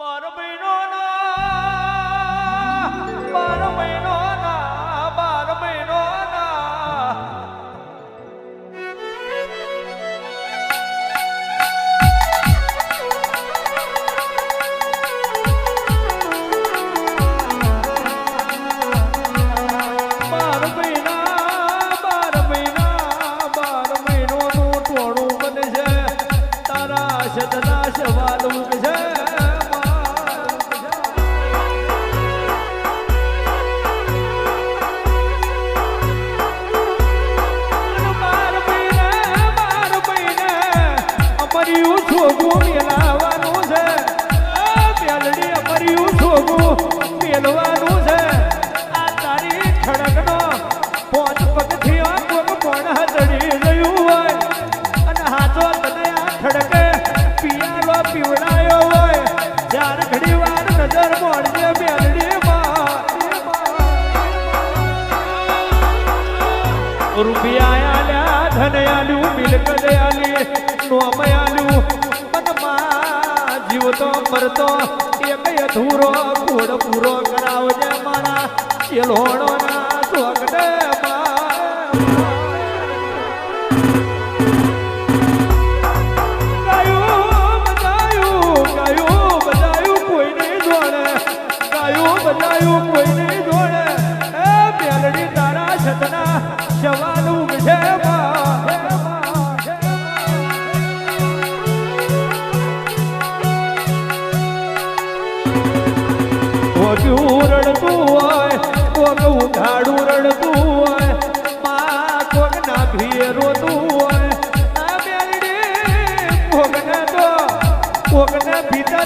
বড় રૂપિયા આલ્યા ધન આલ્યું મિલકત આલી નોમ આલ્યું મનમાં મારા